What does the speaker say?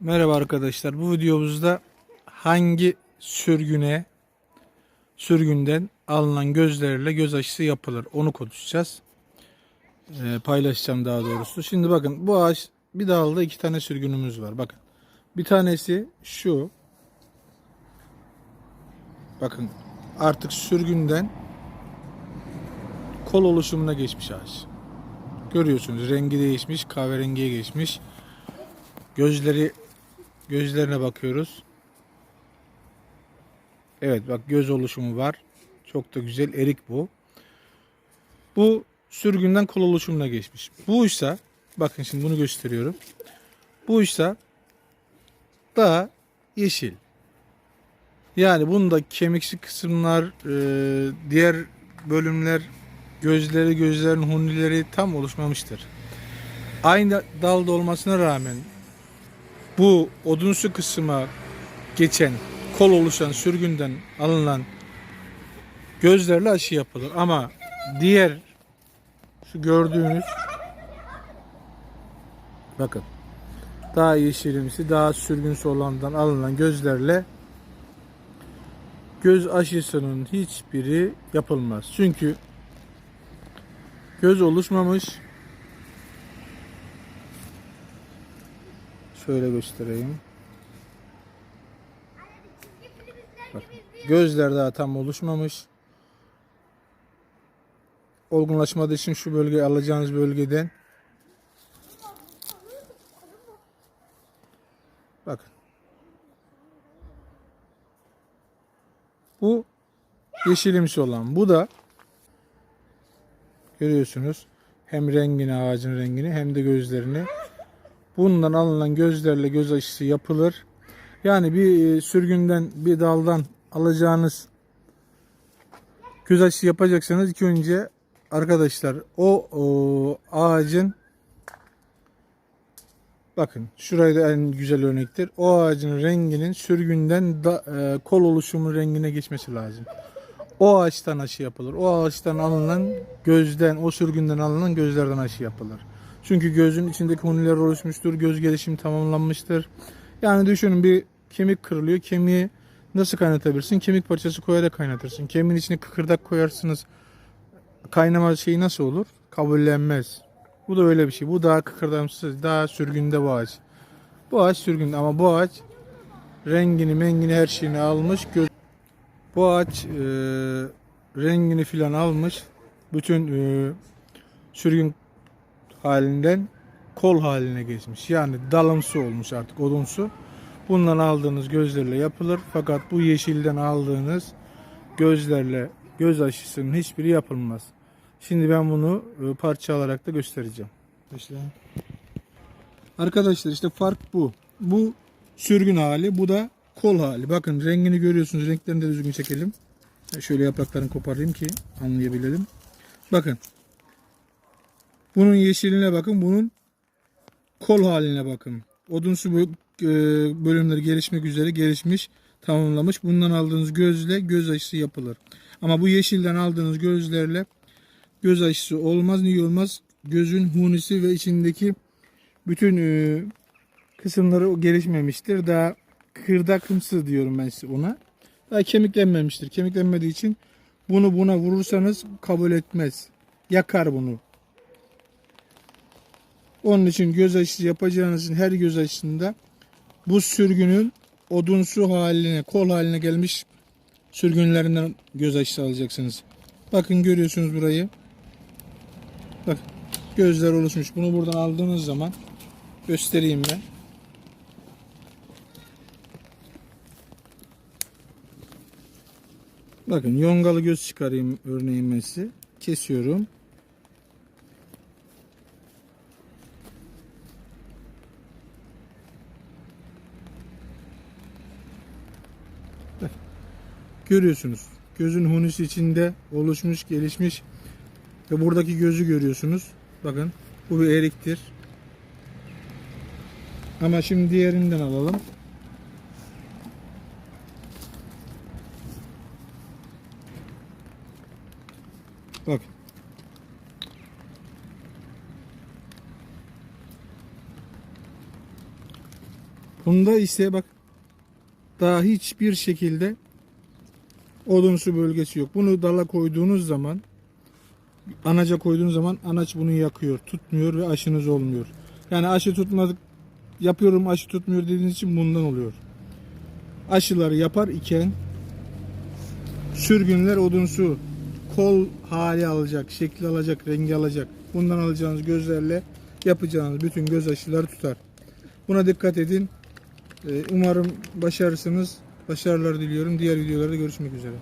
Merhaba arkadaşlar. Bu videomuzda hangi sürgüne sürgünden alınan gözlerle göz aşısı yapılır onu konuşacağız. Ee, paylaşacağım daha doğrusu. Şimdi bakın bu ağaç bir dalda iki tane sürgünümüz var. Bakın. Bir tanesi şu. Bakın artık sürgünden kol oluşumuna geçmiş ağaç. Görüyorsunuz rengi değişmiş, kahverengiye geçmiş. Gözleri gözlerine bakıyoruz. Evet bak göz oluşumu var. Çok da güzel erik bu. Bu sürgünden kol oluşumuna geçmiş. Bu ise bakın şimdi bunu gösteriyorum. Bu ise daha yeşil. Yani bunda kemiksi kısımlar, e, diğer bölümler, gözleri, gözlerin hunileri tam oluşmamıştır. Aynı dalda olmasına rağmen bu odunsu kısma geçen kol oluşan sürgünden alınan gözlerle aşı yapılır. Ama diğer şu gördüğünüz bakın daha yeşilimsi daha sürgünsü olandan alınan gözlerle göz aşısının hiçbiri yapılmaz. Çünkü göz oluşmamış Şöyle göstereyim. Bak, gözler daha tam oluşmamış. Olgunlaşmadığı için şu bölge alacağınız bölgeden Bakın. Bu yeşilimsi olan. Bu da görüyorsunuz hem rengini ağacın rengini hem de gözlerini Bundan alınan gözlerle göz aşısı yapılır. Yani bir e, sürgünden bir daldan alacağınız göz aşısı yapacaksanız ilk önce arkadaşlar o, o ağacın bakın şurayı da en güzel örnektir. O ağacın renginin sürgünden da, e, kol oluşumu rengine geçmesi lazım. O ağaçtan aşı yapılır. O ağaçtan alınan gözden, o sürgünden alınan gözlerden aşı yapılır. Çünkü gözün içindeki huniler oluşmuştur. Göz gelişimi tamamlanmıştır. Yani düşünün bir kemik kırılıyor. Kemiği nasıl kaynatabilirsin? Kemik parçası koyarak kaynatırsın. Kemiğin içine kıkırdak koyarsınız. Kaynama şeyi nasıl olur? Kabullenmez. Bu da öyle bir şey. Bu daha kıkırdamsız, daha sürgünde bu ağaç. Bu ağaç sürgünde ama bu ağaç rengini, mengini her şeyini almış. Göz... Bu ağaç e, rengini filan almış. Bütün e, sürgün halinden kol haline geçmiş. Yani dalımsı olmuş artık odunsu. Bundan aldığınız gözlerle yapılır. Fakat bu yeşilden aldığınız gözlerle göz aşısının hiçbiri yapılmaz. Şimdi ben bunu e, parça alarak da göstereceğim. İşte. Arkadaşlar işte fark bu. Bu sürgün hali, bu da kol hali. Bakın rengini görüyorsunuz. Renklerini de düzgün çekelim. Şöyle yapraklarını koparayım ki anlayabilelim. Bakın bunun yeşiline bakın. Bunun kol haline bakın. Odunsu e, bölümleri gelişmek üzere gelişmiş, tamamlamış. Bundan aldığınız gözle göz aşısı yapılır. Ama bu yeşilden aldığınız gözlerle göz aşısı olmaz. Niye olmaz? Gözün hunisi ve içindeki bütün e, kısımları gelişmemiştir. Daha kırdakımsı diyorum ben size ona. Daha kemiklenmemiştir. Kemiklenmediği için bunu buna vurursanız kabul etmez. Yakar bunu. Onun için göz aşısı yapacağınız için her göz aşısında bu sürgünün odunsu haline, kol haline gelmiş sürgünlerinden göz aşısı alacaksınız. Bakın görüyorsunuz burayı. Bak gözler oluşmuş. Bunu buradan aldığınız zaman göstereyim ben. Bakın yongalı göz çıkarayım örneğin ben size. Kesiyorum. Görüyorsunuz. Gözün hunisi içinde oluşmuş, gelişmiş ve buradaki gözü görüyorsunuz. Bakın bu bir eriktir. Ama şimdi diğerinden alalım. Bak. Bunda ise bak daha hiçbir şekilde odunsu bölgesi yok. Bunu dala koyduğunuz zaman anaca koyduğunuz zaman anaç bunu yakıyor, tutmuyor ve aşınız olmuyor. Yani aşı tutmadık yapıyorum aşı tutmuyor dediğiniz için bundan oluyor. Aşıları yapar iken sürgünler odunsu kol hali alacak, şekli alacak, rengi alacak. Bundan alacağınız gözlerle yapacağınız bütün göz aşıları tutar. Buna dikkat edin. Ee, Umarım başarırsınız. Başarılar diliyorum. Diğer videolarda görüşmek üzere.